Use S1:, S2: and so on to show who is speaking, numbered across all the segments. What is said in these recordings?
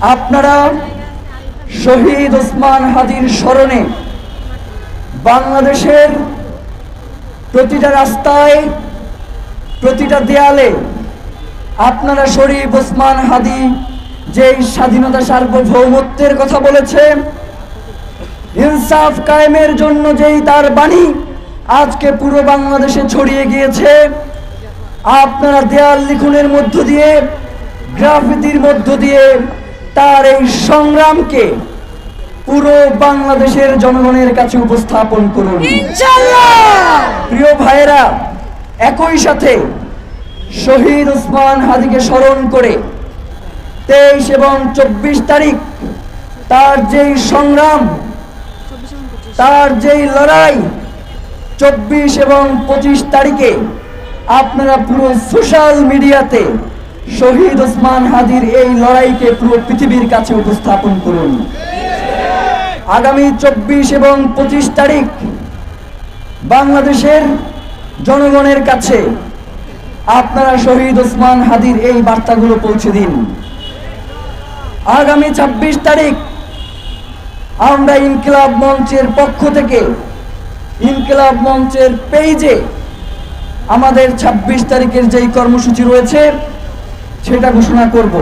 S1: আপনারা শহীদ ওসমান হাদির স্মরণে বাংলাদেশের প্রতিটা রাস্তায়, প্রতিটা দেয়ালে আপনারা শরীফ ওসমান হাদি যেই স্বাধীনতা সার্বভৌমত্বের কথা বলেছে ইনসাফ কায়েমের জন্য যেই তার বাণী আজকে পুরো বাংলাদেশে ছড়িয়ে গিয়েছে, আপনারা দেয়াল লিখনের মধ্য দিয়ে, গ্রাফিতির মধ্য দিয়ে তার এই সংগ্রামকে পুরো বাংলাদেশের জনগণের কাছে উপস্থাপন করুন। প্রিয় ভাইয়েরা একই সাথে শহীদ উসমান হাদিকে স্মরণ করে তেইশ এবং চব্বিশ তারিখ তার যেই সংগ্রাম তার যেই লড়াই চব্বিশ এবং পঁচিশ তারিখে আপনারা পুরো সোশ্যাল মিডিয়াতে শহীদ ওসমান হাদির এই লড়াইকে পুরো পৃথিবীর কাছে উপস্থাপন করুন। আগামী চব্বিশ এবং পঁচিশ তারিখ বাংলাদেশের জনগণের কাছে আপনারা শহীদ ওসমান হাদির এই বার্তাগুলো পৌঁছে দিন। আগামী ছাব্বিশ তারিখ আমরা ইনকিলাব মঞ্চের পক্ষ থেকে, ইনকিলাব মঞ্চের পেজে আমাদের ২৬ তারিখের যেই কর্মসূচি রয়েছে সেটা ঘোষণা করব।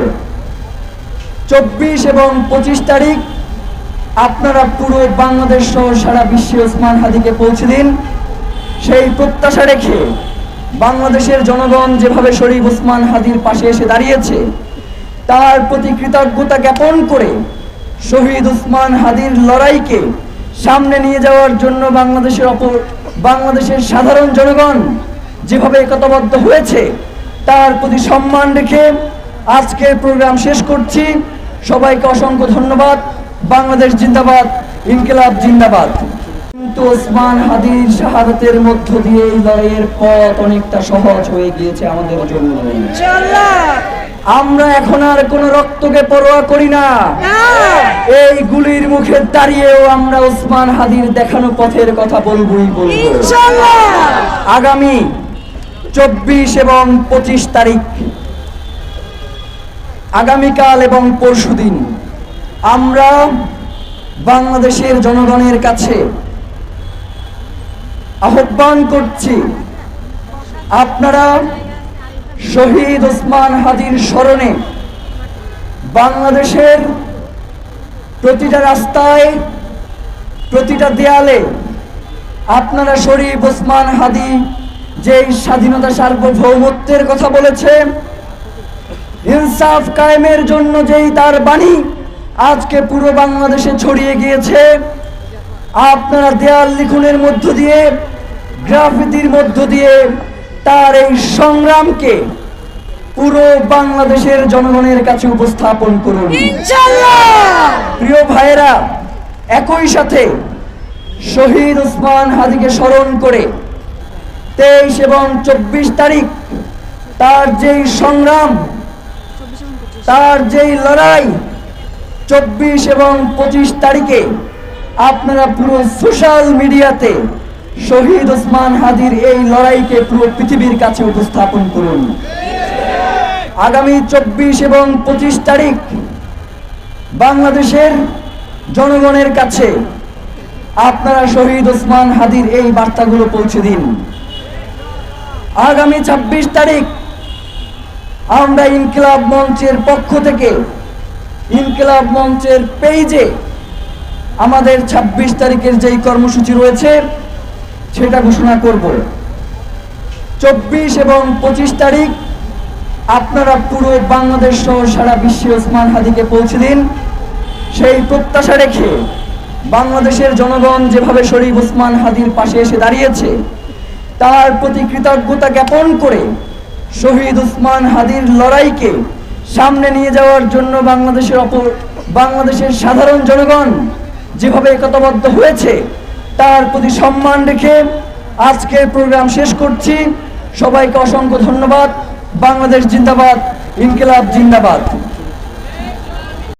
S1: চব্বিশ এবং পঁচিশ তারিখ আপনারা পুরো বাংলাদেশ সহ সারা বিশ্বে ওসমান হাদিকে পৌঁছে দিন। সেই প্রত্যাশা রেখে বাংলাদেশের জনগণ যেভাবে শরীফ ওসমান হাদির পাশে এসে দাঁড়িয়েছে, তার প্রতি কৃতজ্ঞতা জ্ঞাপন করে শহীদ উসমান হাদির লড়াইকে সামনে নিয়ে যাওয়ার জন্য বাংলাদেশের অপর বাংলাদেশের সাধারণ জনগণ যেভাবে একতাবদ্ধ হয়েছে তার প্রতি সম্মান রেখে আজকের প্রোগ্রাম শেষ করছি। সবাইকে অসংখ্য ধন্যবাদ। বাংলাদেশ জিন্দাবাদ ইনকিলাব জিন্দাবাদ। কিন্তু ওসমান হাদির শাহাদাতের মধ্য দিয়ে এই লড়াইয়ের পথ অনেকটা সহজ হয়ে গিয়েছে আমাদের জন্য। আমরা এখন আর কোনো রক্তকে পরোয়া করি না। এই গুলির মুখে দাঁড়িয়েও আমরা ওসমান হাদির দেখানো পথের কথা বলবই বলব। আগামী চব্বিশ এবং পঁচিশ তারিখ। আগামীকাল এবং পরশুদিন আমরা বাংলাদেশের জনগণের কাছে আহ্বান করছি, আপনারা শহীদ ওসমান হাদির স্মরণে বাংলাদেশের প্রতিটা রাস্তায়, প্রতিটা দেয়ালে আপনারা শরীফ ওসমান হাদি যেই স্বাধীনতা সার্বভৌমত্বের কথা বলেছে ইনসাফ কায়েমের জন্য যেই তার বাণী আজকে পুরো বাংলাদেশে ছড়িয়ে গিয়েছে আপনারা দেয়াল লিখনের মধ্য দিয়ে গ্রাফিতির মধ্য দিয়ে তার এই সংগ্রামকে পুরো বাংলাদেশের জনগণের কাছে উপস্থাপন করুন। প্রিয় ভাইয়েরা একই সাথে শহীদ ওসমান হাদিকে স্মরণ করে তেইশ এবং চব্বিশ তারিখ তার যেই সংগ্রাম, তার যেই লড়াই, চব্বিশ এবং পঁচিশ তারিখে আপনারা পুরো সোশ্যাল মিডিয়াতে শহীদ ওসমান হাদির এই লড়াইকে পুরো পৃথিবীর কাছে উপস্থাপন করুন। আগামী চব্বিশ এবং পঁচিশ তারিখ বাংলাদেশের জনগণের কাছে আপনারা শহীদ ওসমান হাদির এই বার্তাগুলো পৌঁছে দিন। আগামী ছাব্বিশ তারিখ আমরা ইনকিলাব মঞ্চের পক্ষ থেকে, ইনকিলাব মঞ্চের পেজে আমাদের ২৬ তারিখের যেই কর্মসূচি রয়েছে, সেটা ঘোষণা করব। চব্বিশ এবং পঁচিশ তারিখ আপনারা পুরো বাংলাদেশ সহ সারা বিশ্বে ওসমান হাদিকে পৌঁছে দিন। সেই প্রত্যাশা রেখে বাংলাদেশের জনগণ যেভাবে শরীফ ওসমান হাদির পাশে এসে দাঁড়িয়েছে তার প্রতি কৃতজ্ঞতা জ্ঞাপন করে শহীদ উসমান হাদির লড়াইকে সামনে নিয়ে যাওয়ার জন্য বাংলাদেশের অপর বাংলাদেশের সাধারণ জনগণ যেভাবে একতাবদ্ধ হয়েছে, তার প্রতি সম্মান রেখে আজকের প্রোগ্রাম শেষ করছি। সবাইকে অসংখ্য ধন্যবাদ। বাংলাদেশ জিন্দাবাদ, ইনকিলাব জিন্দাবাদ।